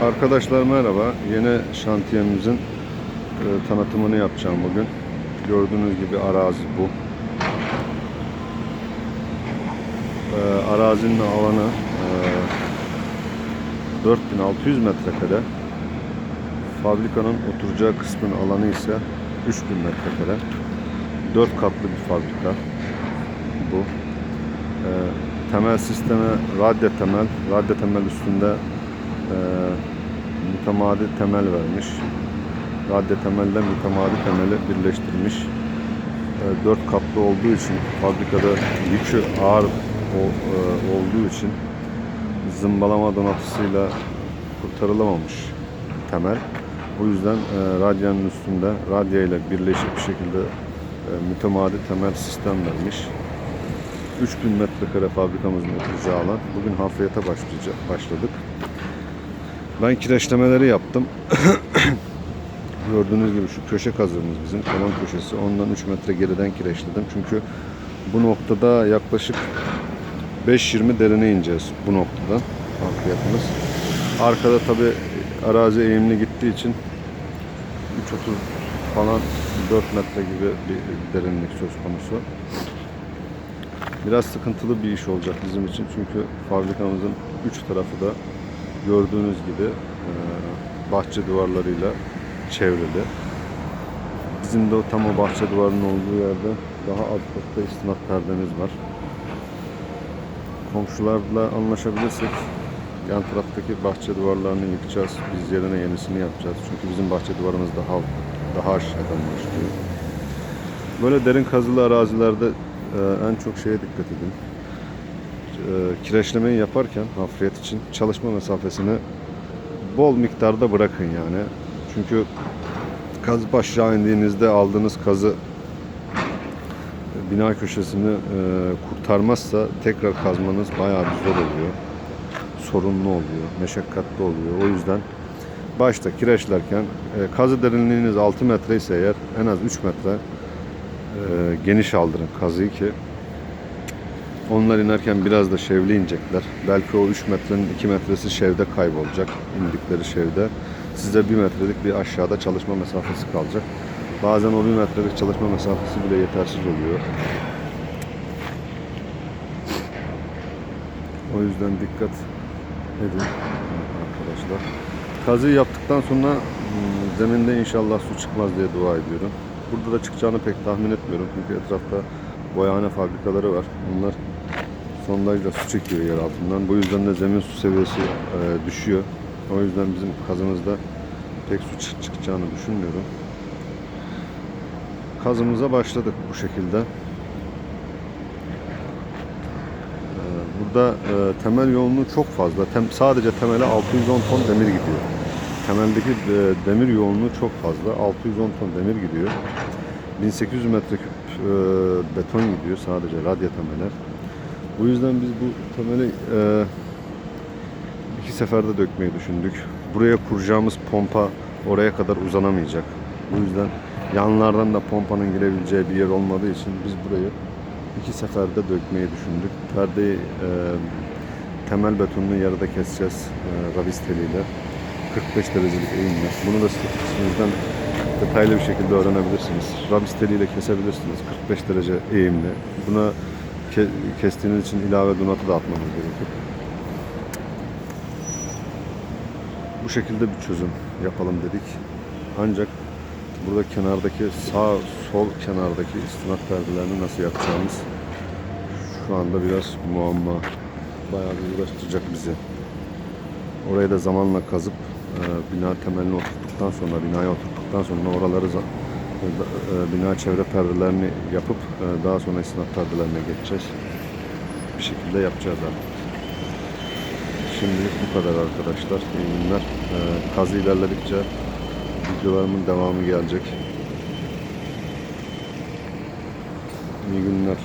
Arkadaşlar merhaba. Yeni şantiyemizin e, tanıtımını yapacağım bugün. Gördüğünüz gibi arazi bu. E, arazinin alanı e, 4600 metrekare. Fabrikanın oturacağı kısmın alanı ise 3000 metrekare. 4 katlı bir fabrika bu. E, temel sisteme radyo temel, radyo temel üstünde e, mütemadi temel vermiş. Radyo temelle mütemadi temeli birleştirmiş. E, dört katlı olduğu için fabrikada yükü ağır o- e, olduğu için zımbalama donatısıyla kurtarılamamış temel. O yüzden e, radyanın üstünde radya ile birleşik bir şekilde e, mütemadi temel sistem vermiş. 3000 metrekare fabrikamızın oturacağı alan. Bugün hafriyata başladık. Ben kireçlemeleri yaptım. Gördüğünüz gibi şu köşe kazığımız bizim kolon köşesi. Ondan 3 metre geriden kireçledim. Çünkü bu noktada yaklaşık 5-20 derine ineceğiz bu noktadan hafriyatımız. Arkada tabi arazi eğimli gittiği için 3.30 falan 4 metre gibi bir derinlik söz konusu. Biraz sıkıntılı bir iş olacak bizim için çünkü fabrikamızın üç tarafı da gördüğünüz gibi e, bahçe duvarlarıyla çevrili. Bizim de o tam o bahçe duvarının olduğu yerde daha alt katta istinat perdemiz var. Komşularla anlaşabilirsek yan taraftaki bahçe duvarlarını yıkacağız. Biz yerine yenisini yapacağız. Çünkü bizim bahçe duvarımız daha daha aşağıdan başlıyor. Böyle derin kazılı arazilerde e, en çok şeye dikkat edin. E, kireçlemeyi yaparken hafriyat için çalışma mesafesini bol miktarda bırakın yani. Çünkü kazıp aşağı indiğinizde aldığınız kazı e, bina köşesini e, kurtarmazsa tekrar kazmanız bayağı bir zor oluyor. Sorunlu oluyor, meşakkatli oluyor. O yüzden başta kireçlerken e, kazı derinliğiniz 6 metre ise eğer en az 3 metre e, geniş aldırın kazıyı ki onlar inerken biraz da şevli inecekler. Belki o 3 metrenin 2 metresi şevde kaybolacak. indikleri şevde. Size 1 metrelik bir aşağıda çalışma mesafesi kalacak. Bazen o 1 metrelik çalışma mesafesi bile yetersiz oluyor. O yüzden dikkat edin arkadaşlar. Kazıyı yaptıktan sonra hmm, zeminde inşallah su çıkmaz diye dua ediyorum. Burada da çıkacağını pek tahmin etmiyorum çünkü etrafta boyahane fabrikaları var. Onlar sondajla su çekiyor yer altından. Bu yüzden de zemin su seviyesi e, düşüyor. O yüzden bizim kazımızda pek su çık- çıkacağını düşünmüyorum. Kazımıza başladık bu şekilde. Ee, Burada e, temel yoğunluğu çok fazla. Tem, sadece temele 610 ton demir gidiyor. Temeldeki e, demir yoğunluğu çok fazla. 610 ton demir gidiyor. 1800 metreküp e, beton gidiyor sadece radya temeller. Bu yüzden biz bu temeli e, iki seferde dökmeyi düşündük. Buraya kuracağımız pompa oraya kadar uzanamayacak. Bu yüzden yanlardan da pompanın girebileceği bir yer olmadığı için biz burayı iki seferde dökmeyi düşündük. Perdeyi e, temel betonunu yarıda keseceğiz e, ravis teliyle. 45 derecelik eğimle. Bunu da sizden detaylı bir şekilde öğrenebilirsiniz. Ravis teliyle kesebilirsiniz 45 derece eğimli. Buna ke- kestiğiniz için ilave donatı da atmanız gerekir. Bu şekilde bir çözüm yapalım dedik. Ancak burada kenardaki sağ sol kenardaki istinat perdelerini nasıl yapacağımız şu anda biraz muamma. Bayağı bir uğraştıracak bizi. Orayı da zamanla kazıp e, bina temelini oturttuktan sonra, binaya oturttuktan sonra oraları e, bina çevre perdelerini yapıp e, daha sonra istinat perdelerine geçeceğiz. Bir şekilde yapacağız artık. Şimdilik bu kadar arkadaşlar. İyi günler. E, kazı ilerledikçe videolarımın devamı gelecek. İyi günler.